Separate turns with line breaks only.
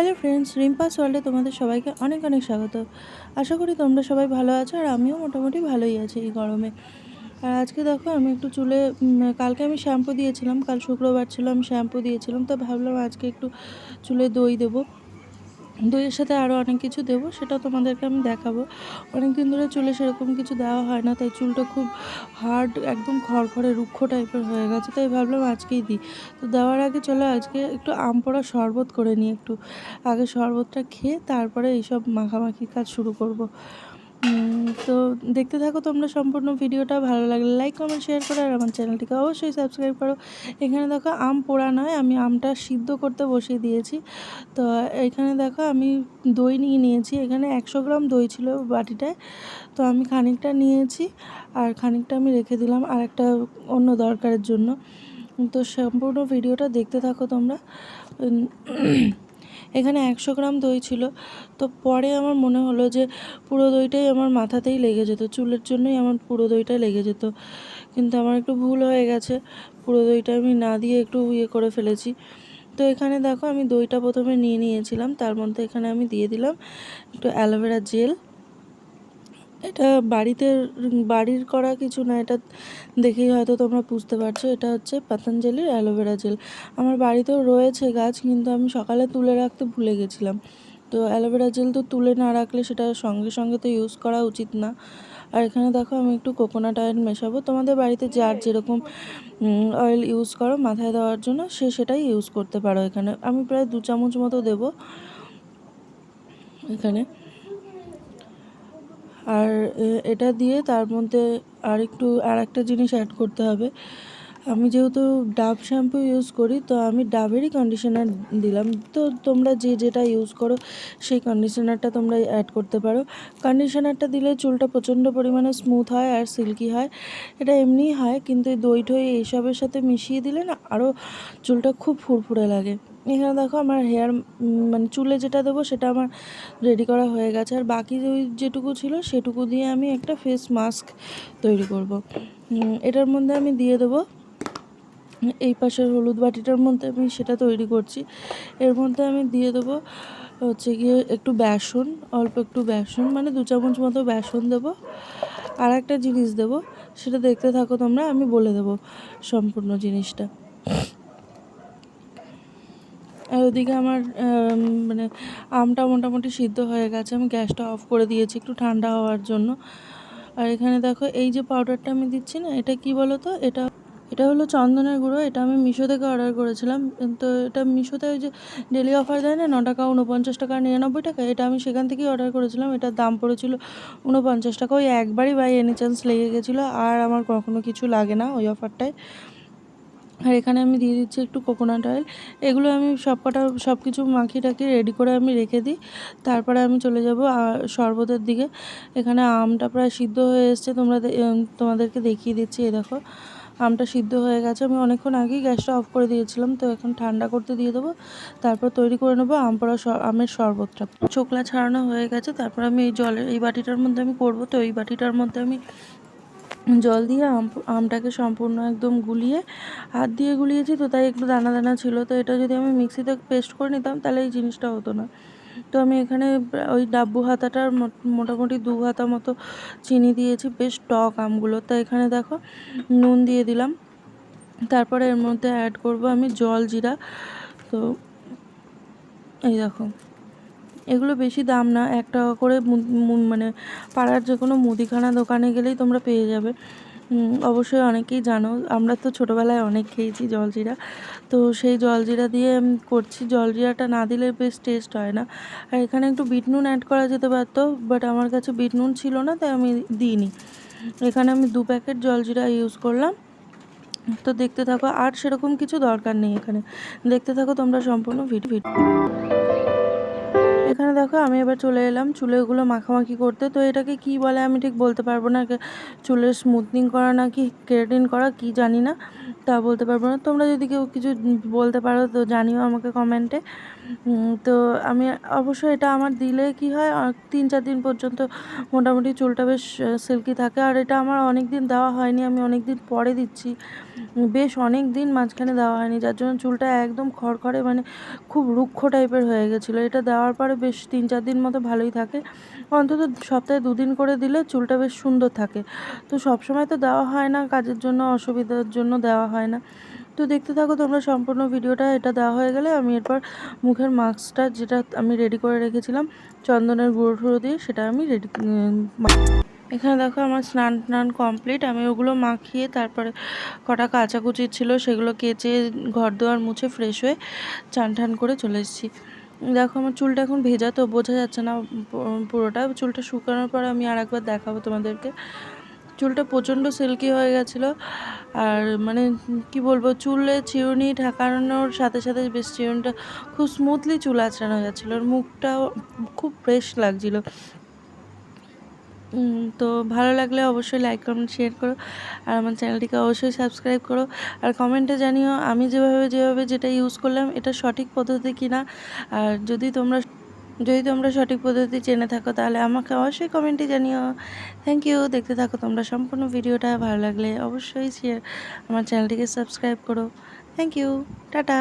Hello friends রিম্পাস ওয়ার্ল্ডে তোমাদের সবাইকে অনেক অনেক স্বাগত। আশা করি তোমরা সবাই ভালো আছো আর আমিও মোটামুটি ভালোই আছি এই গরমে। আর আজকে দেখো আমি একটু চুলে কালকে আমি শ্যাম্পু দিয়েছিলাম, কাল শুক্রবার ছিল, আমি শ্যাম্পু দিয়েছিলাম, তো ভাবলাম আজকে একটু চুলে দই দেবো। দইয়ের সাথে আরও অনেক কিছু দেবো, সেটা তোমাদেরকে আমি দেখাবো। অনেক দিন ধরে চুলে সেরকম কিছু দেওয়া হয় না, তাই চুলটা খুব হার্ড একদম খড়খড়ে রুক্ষ টাইপের হয়ে গেছে, তাই ভাবলাম আজকেই দিই। তো দেওয়ার আগে চলো আজকে একটু আম পোড়া শরবত করে নিই একটু। আগে শরবতটা খেয়ে তারপরে এইসব মাখামাখি কাজ শুরু করব। তো দেখতে থাকো তোমরা সম্পূর্ণ ভিডিওটা। ভালো লাগলে লাইক কমেন্ট শেয়ার করো আর আমার চ্যানেলটিকে অবশ্যই সাবস্ক্রাইব করো। এখানে দেখো আম পোড়া নয়, আমি আমটা সিদ্ধ করতে বসিয়ে দিয়েছি। তো এখানে দেখো আমি দই নিয়ে নিয়েছি, এখানে একশো গ্রাম দই ছিল বাটিটায়। তো আমি খানিকটা নিয়েছি আর খানিকটা আমি রেখে দিলাম আর একটা অন্য দরকারের জন্য। তো সম্পূর্ণ ভিডিওটা দেখতে থাকো তোমরা। এখানে একশো গ্রাম দই ছিল। তো পরে আমার মনে হলো যে পুরো দইটাই আমার মাথাতেই লেগে যেত, চুলের জন্যই আমার পুরো দইটা লেগে যেত। কিন্তু আমার একটু ভুল হয়ে গেছে, পুরো দইটা আমি না দিয়ে একটু ইয়ে করে ফেলেছি। তো এখানে দেখো আমি দইটা প্রথমে নিয়ে নিয়েছিলাম, তার মধ্যে এখানে আমি দিয়ে দিলাম একটু অ্যালোভেরা জেল। এটা বাড়িতে বাড়ির করা কিছু না, এটা দেখেই হয়তো তোমরা বুঝতে পারছ। এটা হচ্ছে পতঞ্জলির অ্যালোভেরা জেল। আমার বাড়িতেও রয়েছে গাছ, কিন্তু আমি সকালে তুলে রাখতে ভুলে গেছিলাম। তো অ্যালোভেরা জেল তো তুলে না রাখলে সেটা সঙ্গে সঙ্গে তো ইউজ করা উচিত না। আর এখানে দেখো, আমি একটু কোকোনাট অয়েল মেশাবো। তোমাদের বাড়িতে যার যেরকম অয়েল ইউজ করো মাথায় দেওয়ার জন্য, সে সেটাই ইউজ করতে পারো এখানে। আমি প্রায় দু চামচ মতো দেবো এখানে। আর এটা দিয়ে তার মধ্যে আর একটু আর একটা জিনিস অ্যাড করতে হবে। আমি যেহেতু ডাব শ্যাম্পু ইউজ করি, তো আমি ডাবেরই কন্ডিশনার দিলাম। তো তোমরা যে যেটা ইউজ করো, সেই কন্ডিশনারটা তোমরা অ্যাড করতে পারো। কন্ডিশনারটা দিলে চুলটা প্রচণ্ড পরিমাণে স্মুথ হয় আর সিল্কি হয়। এটা এমনিই হয়, কিন্তু এই দই ঠই এইসবের সাথে মিশিয়ে দিলে না আরও চুলটা খুব ফুরফুরে লাগে। এখানে দেখো আমার হেয়ার মানে চুলে যেটা দেবো সেটা আমার রেডি করা হয়ে গেছে। আর বাকি ওই যেটুকু ছিল সেটুকু দিয়ে আমি একটা ফেস মাস্ক তৈরি করব। এটার মধ্যে আমি দিয়ে দেবো এই পাশের হলুদ বাটিটার মধ্যে আমি সেটা তৈরি করছি। এর মধ্যে আমি দিয়ে দেবো হচ্ছে গিয়ে একটু বেসন, অল্প একটু বেসন মানে দু চামচ মতো বেসন দেবো। আর একটা জিনিস দেবো, সেটা দেখতে থাকো তোমরা, আমি বলে দেবো সম্পূর্ণ জিনিসটা। আর ওদিকে আমার মানে আমটা মোটামুটি সিদ্ধ হয়ে গেছে, আমি গ্যাসটা অফ করে দিয়েছি একটু ঠান্ডা হওয়ার জন্য। আর এখানে দেখো, এই যে পাউডারটা আমি দিচ্ছি না, এটা কি বলো তো এটা এটা হলো চন্দনের গুঁড়ো, এটা আমি মিশো থেকে অর্ডার করেছিলাম। তো এটা মিশোতে ওই যে ডেলি অফার দেয় না, ন টাকা উনপঞ্চাশ টাকা নিরানব্বই টাকা, এটা আমি সেখান থেকেই অর্ডার করেছিলাম। এটার দাম পড়েছিল উনপঞ্চাশ টাকা, ওই একবারই বাই এনি চান্স লেগে গেছিল, আর আমার কখনো কিছু লাগে না ওই অফারটায়। আর এখানে আমি দিয়ে দিচ্ছি একটু কোকোনাট অয়েল, এগুলো আমি সব কটা সব কিছু মাখিয়ে টাখিয়ে রেডি করে আমি রেখে দিই। তারপরে আমি চলে যাব শরবতের দিকে। এখানে আমটা প্রায় সিদ্ধ হয়ে এসছে, তোমরা তোমাদেরকে দেখিয়ে দিচ্ছি, এই দেখো। আমটা সিদ্ধ হয়ে গেছে। আমি অনেকক্ষণ আগেই গ্যাসটা অফ করে দিয়েছিলাম, তো এখন ঠান্ডা করতে দিয়ে দেবো। তারপর তৈরি করে নেব আম পোড়া স- আমের শরবতটা। ছোকলা ছাড়ানো হয়ে গেছে, তারপর আমি এই জলের, এই বাটিটার মধ্যে আমি করব। তো এই বাটিটার মধ্যে আমি জল দিয়ে আম, আমটাকে সম্পূর্ণ একদম গুলিয়ে, হাত দিয়ে গুলিয়েছি, তো তাই একটু দানা দানা ছিল। তো এটা যদি আমি মিক্সিতে পেস্ট করে নিতাম, তাহলে এই জিনিসটা হতো না। তো আমি এখানে ওই ডাব্বু হাতাটার মোটামুটি দু হাতা মতো চিনি দিয়েছি, বেশ টক আমগুলো। তো এখানে দেখো, নুন দিয়ে দিলাম। তারপরে এর মধ্যে অ্যাড করব আমি জল জিরা। তো এই দেখো, এগুলো বেশি দাম না, এক টাকা করে মানে পাড়ার যে কোনো মুদিখানা দোকানে গেলেই তোমরা পেয়ে যাবে। অবশ্যই অনেকেই জানো, আমরা তো ছোটোবেলায় অনেক খেয়েছি জলজিরা। তো সেই জলজিরা দিয়ে করছি। জলজিরাটা না দিলে বেশ টেস্ট হয় না। আর এখানে একটু বিট নুন অ্যাড করা যেতে পারতো বাট আমার কাছে বিট নুন ছিল না, তাই আমি দিইনি। এখানে আমি দু প্যাকেট জলজিরা ইউজ করলাম। তো দেখতে থাকো, আর সেরকম কিছু দরকার নেই এখানে। দেখতে থাকো, তোমরা সম্পূর্ণ ভিডিও এখানে দেখো, আমি এবার চলে এলাম চুলেগুলো মাখামাখি করতে। তো এটাকে কি বলে আমি ঠিক বলতে পারব না চুলের স্মুথনিং করা না কি কেরাটিন করা কি জানি না, তা বলতে পারব না। তোমরা যদি কেউ কিছু বলতে পারো তো জানিও আমাকে কমেন্টে তো আমি অবশ্য এটা আমার দিলে কি হয় তিন চার দিন পর্যন্ত মোটামুটি চুলটা বেশ সিল্কি থাকে। আর এটা আমার অনেক দিন দেওয়া হয়নি, আমি অনেক দিন পরে দিচ্ছি। বেশ অনেক দিন মাঝখানে দেওয়া হয়নি, যার জন্য চুলটা একদম খড়খড়ে মানে খুব রুক্ষ টাইপের হয়ে গেছিল। এটা দেওয়ার পরে বেশ তিন চার দিন মতো ভালোই থাকে। অন্তত সপ্তাহে দুদিন করে দিলে চুলটা বেশ সুন্দর থাকে। তো সবসময় তো দেওয়া হয় না, কাজের জন্য, অসুবিধার জন্য দেওয়া হয় না। তো দেখতে থাকো তোমরা সম্পূর্ণ ভিডিওটা, এটা দেওয়া হয়ে গেলে আমি এরপর মুখের মাস্কটা যেটা আমি রেডি করে রেখেছিলাম, চন্দনের গুঁড়ো টুড়ো দিয়ে সেটা আমি রেডি এখানে দেখো আমার স্নান টান কমপ্লিট আমি ওগুলো মাখিয়ে তারপরে কটা কাচাকুচি ছিল সেগুলো কেচে ঘর দুয়ার মুছে ফ্রেশ হয়ে চান টান করে চলে এসেছি। দেখো, আমার চুলটা এখন ভেজা তো বোঝা যাচ্ছে না পুরোটা। চুলটা শুকানোর পর আমি আর একবার দেখাবো তোমাদেরকে। চুলটা প্রচণ্ড সিল্কি হয়ে গেছিল। আর মানে কি বলব, চুলে চিরুনি ঠেকানোর সাথে সাথে বেশ চিরুনিটা খুব স্মুথলি চুল আঁচড়ানো যাচ্ছিল। আর মুখটাও খুব ফ্রেশ লাগছিল। তো ভালো লাগলে অবশ্যই লাইক কমেন্ট শেয়ার করো। আর আমার চ্যানেলটিকে অবশ্যই সাবস্ক্রাইব করো। আর কমেন্টে জানিও, আমি যেভাবে যেভাবে যেটা ইউজ করলাম, এটা সঠিক পদ্ধতি কিনা? আর যদি তোমরা যদি তোমরা সঠিক পদ্ধতি জেনে থাকো, তাহলে আমাকে অবশ্যই কমেন্টে জানিও। থ্যাংক ইউ দেখতে থাকো তোমরা সম্পূর্ণ ভিডিওটা। ভালো লাগলে অবশ্যই শেয়ার আমার চ্যানেলটিকে সাবস্ক্রাইব করো। Thank you tata.